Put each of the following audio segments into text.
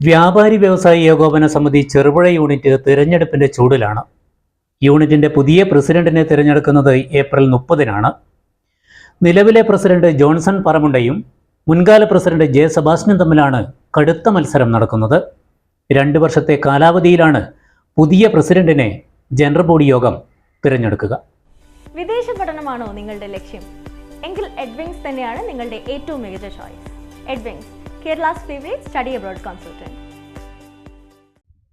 വ്യാപാരി വ്യവസായി ഏകോപന സമിതി ചെറുപുഴ യൂണിറ്റ് തിരഞ്ഞെടുപ്പിന്റെ ചൂടിലാണ്. യൂണിറ്റിന്റെ പുതിയ പ്രസിഡന്റിനെ തിരഞ്ഞെടുക്കുന്നത് ഏപ്രിൽ മുപ്പതിനാണ്. നിലവിലെ പ്രസിഡന്റ് ജോൺസൺ പറമുണ്ടയും മുൻകാല പ്രസിഡന്റ് ജെ സെബാസ്റ്റ്യനും തമ്മിലാണ് കടുത്ത മത്സരം നടക്കുന്നത്. രണ്ട് വർഷത്തെ കാലാവധിയിലാണ് പുതിയ പ്രസിഡന്റിനെ ജനറൽ ബോഡി യോഗം തിരഞ്ഞെടുക്കുക. വിദേശ പഠനമാണോ നിങ്ങളുടെ ലക്ഷ്യം? എങ്കിൽ എഡ്വിങ്സ് തന്നെയാണ് നിങ്ങളുടെ ഏറ്റവും മികച്ച choice Edwings Kerala's favourite study abroad consultant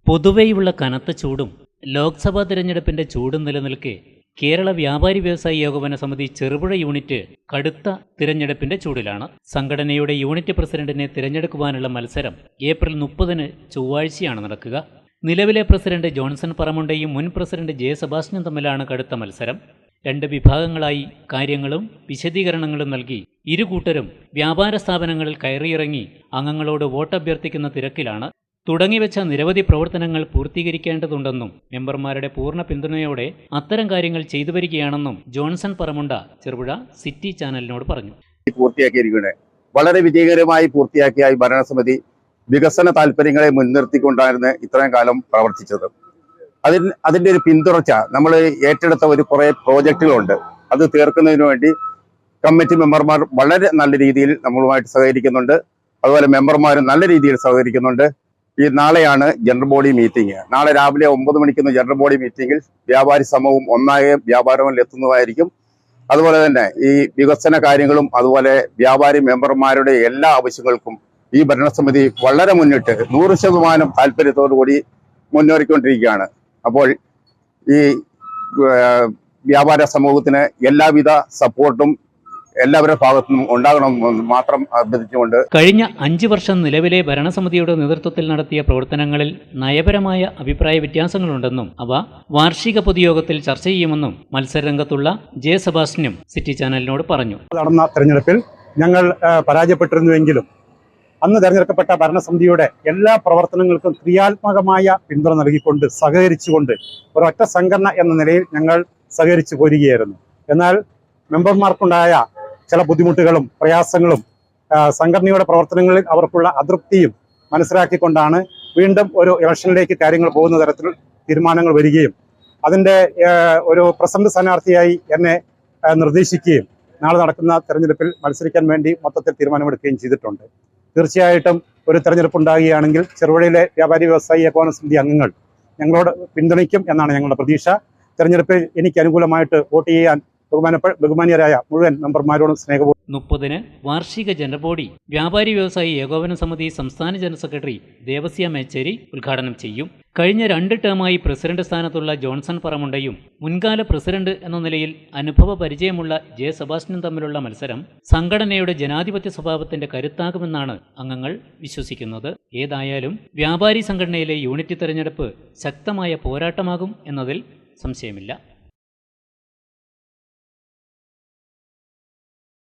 പൊതുവെയുള്ള കനത്ത ചൂടും ലോക്സഭാ തിരഞ്ഞെടുപ്പിന്റെ ചൂടും നിലനിൽക്കെ കേരള വ്യാപാരി വ്യവസായി ഏകോപന സമിതി ചെറുപുഴ യൂണിറ്റ് കടുത്ത തിരഞ്ഞെടുപ്പിന്റെ ചൂടിലാണ്. സംഘടനയുടെ യൂണിറ്റ് പ്രസിഡന്റിനെ തിരഞ്ഞെടുക്കുവാനുള്ള മത്സരം ഏപ്രിൽ മുപ്പതിന് ചൊവ്വാഴ്ചയാണ് നടക്കുക. നിലവിലെ പ്രസിഡന്റ് ജോൺസൺ പറമുണ്ടയും മുൻ പ്രസിഡന്റ് ജെ സെബാസ്റ്റ്യനും തമ്മിലാണ് കടുത്ത മത്സരം. രണ്ട് വിഭാഗങ്ങളായി കാര്യങ്ങളും വിശദീകരണങ്ങളും നൽകി. ഇരു കൂട്ടരും വ്യാപാര സ്ഥാപനങ്ങളിൽ കയറിയിറങ്ങി അംഗങ്ങളോട് വോട്ട് അഭ്യർത്ഥിക്കുന്ന തിരക്കിലാണ് തുടങ്ങിവെച്ച നിരവധി പ്രവർത്തനങ്ങൾ പൂർത്തീകരിക്കേണ്ടതുണ്ടെന്നും മെമ്പർമാരുടെ പൂർണ പിന്തുണയോടെ അത്തരം കാര്യങ്ങൾ ചെയ്തു വരികയാണെന്നും ജോൺസൺ പറമുണ്ട ചെറുപുഴ സിറ്റി ചാനലിനോട് പറഞ്ഞു. പൂർത്തിയാക്കിയിരിക്കുന്നത് വളരെ വിജയകരമായി പൂർത്തിയാക്കിയ ഭരണസമിതി വികസന താല്പര്യങ്ങളെ മുൻനിർത്തിക്കൊണ്ടായിരുന്നു ഇത്രയും കാലം പ്രവർത്തിച്ചത്. അതിന് അതിന്റെ ഒരു പിന്തുടർച്ച നമ്മൾ ഏറ്റെടുത്ത ഒരു കുറേ പ്രോജക്റ്റുകളുണ്ട്. അത് തീർക്കുന്നതിന് വേണ്ടി കമ്മിറ്റി മെമ്പർമാർ വളരെ നല്ല രീതിയിൽ നമ്മളുമായിട്ട് സഹകരിക്കുന്നുണ്ട്. അതുപോലെ മെമ്പർമാരും നല്ല രീതിയിൽ സഹകരിക്കുന്നുണ്ട്. ഈ നാളെയാണ് ജനറൽ ബോഡി മീറ്റിംഗ് നാളെ രാവിലെ ഒമ്പത് മണിക്കുന്ന ജനറൽ ബോഡി മീറ്റിംഗിൽ വ്യാപാരി സമൂഹം ഒന്നായ വ്യാപാരവും എത്തുന്നതായിരിക്കും. അതുപോലെ തന്നെ ഈ വികസന കാര്യങ്ങളും അതുപോലെ വ്യാപാരി മെമ്പർമാരുടെ എല്ലാ ആവശ്യങ്ങൾക്കും ഈ ഭരണസമിതി വളരെ മുന്നിട്ട് നൂറ് ശതമാനം താല്പര്യത്തോടു കൂടി മുന്നേറിക്കൊണ്ടിരിക്കുകയാണ്. അപ്പോൾ ഈ വ്യാപാര സമൂഹത്തിന് എല്ലാവിധ സപ്പോർട്ടും എല്ലാവരുടെ ഭാഗത്തു നിന്നും ഉണ്ടാകണമെന്ന് മാത്രം അഭ്യർത്ഥിച്ചുകൊണ്ട് കഴിഞ്ഞ അഞ്ച് വർഷം നിലവിലെ ഭരണസമിതിയുടെ നേതൃത്വത്തിൽ നടത്തിയ പ്രവർത്തനങ്ങളിൽ നയപരമായ അഭിപ്രായ വ്യത്യാസങ്ങളുണ്ടെന്നും അവ വാർഷിക പൊതുയോഗത്തിൽ ചർച്ച ചെയ്യുമെന്നും മത്സരരംഗത്തുള്ള ജെ സെബാസ്റ്റിനും സിറ്റി ചാനലിനോട് പറഞ്ഞു. നടന്ന തെരഞ്ഞെടുപ്പിൽ ഞങ്ങൾ പരാജയപ്പെട്ടിരുന്നുവെങ്കിലും അന്ന് തെരഞ്ഞെടുക്കപ്പെട്ട ഭരണസമിതിയുടെ എല്ലാ പ്രവർത്തനങ്ങൾക്കും ക്രിയാത്മകമായ പിന്തുണ നൽകിക്കൊണ്ട് സഹകരിച്ചുകൊണ്ട് ഒരൊറ്റ സംഘടന എന്ന നിലയിൽ ഞങ്ങൾ സഹകരിച്ചു പോരുകയായിരുന്നു. എന്നാൽ മെമ്പർമാർക്കുണ്ടായ ചില ബുദ്ധിമുട്ടുകളും പ്രയാസങ്ങളും സംഘടനയുടെ പ്രവർത്തനങ്ങളിൽ അവർക്കുള്ള അതൃപ്തിയും മനസ്സിലാക്കിക്കൊണ്ടാണ് വീണ്ടും ഒരു ഇലക്ഷനിലേക്ക് കാര്യങ്ങൾ പോകുന്ന തരത്തിൽ തീരുമാനങ്ങൾ വരികയും അതിന്റെ ഒരു പ്രസന്റ് സ്ഥാനാർത്ഥിയായി എന്നെ നിർദ്ദേശിക്കുകയും നാളെ നടക്കുന്ന തെരഞ്ഞെടുപ്പിൽ മത്സരിക്കാൻ വേണ്ടി മൊത്തത്തിൽ തീരുമാനമെടുക്കുകയും ചെയ്തിട്ടുണ്ട്. തീർച്ചയായിട്ടും ഒരു തെരഞ്ഞെടുപ്പ് ഉണ്ടാകുകയാണെങ്കിൽ ചെറുപുഴയിലെ വ്യാപാരി വ്യവസായി ഏകോപന സമിതി അംഗങ്ങൾ ഞങ്ങളോട് പിന്തുണയ്ക്കും എന്നാണ് ഞങ്ങളുടെ പ്രതീക്ഷ. തെരഞ്ഞെടുപ്പിൽ എനിക്ക് അനുകൂലമായിട്ട് വോട്ട് ചെയ്യാൻ ബഹുമാനീയരായ മുഴുവൻ മെമ്പർമാരോടും സ്നേഹപൂർവം മുപ്പതിന് വാർഷിക ജനറൽ ബോഡി വ്യാപാരി വ്യവസായി ഏകോപന സമിതി സംസ്ഥാന ജനറൽ സെക്രട്ടറി ദേവസ്യ മേച്ചേരി ഉദ്ഘാടനം ചെയ്യും. കഴിഞ്ഞ രണ്ട് ടേമായി പ്രസിഡന്റ് സ്ഥാനത്തുള്ള ജോൺസൺ പറമുണ്ടയും മുൻകാല പ്രസിഡന്റ് എന്ന നിലയിൽ അനുഭവ പരിചയമുള്ള ജെ സെബാസ്റ്റ്യനും തമ്മിലുള്ള മത്സരം സംഘടനയുടെ ജനാധിപത്യ സ്വഭാവത്തിന്റെ കരുത്താകുമെന്നാണ് അംഗങ്ങൾ വിശ്വസിക്കുന്നത്. ഏതായാലും വ്യാപാരി സംഘടനയിലെ യൂണിറ്റ് തെരഞ്ഞെടുപ്പ് ശക്തമായ പോരാട്ടമാകും എന്നതിൽ സംശയമില്ല.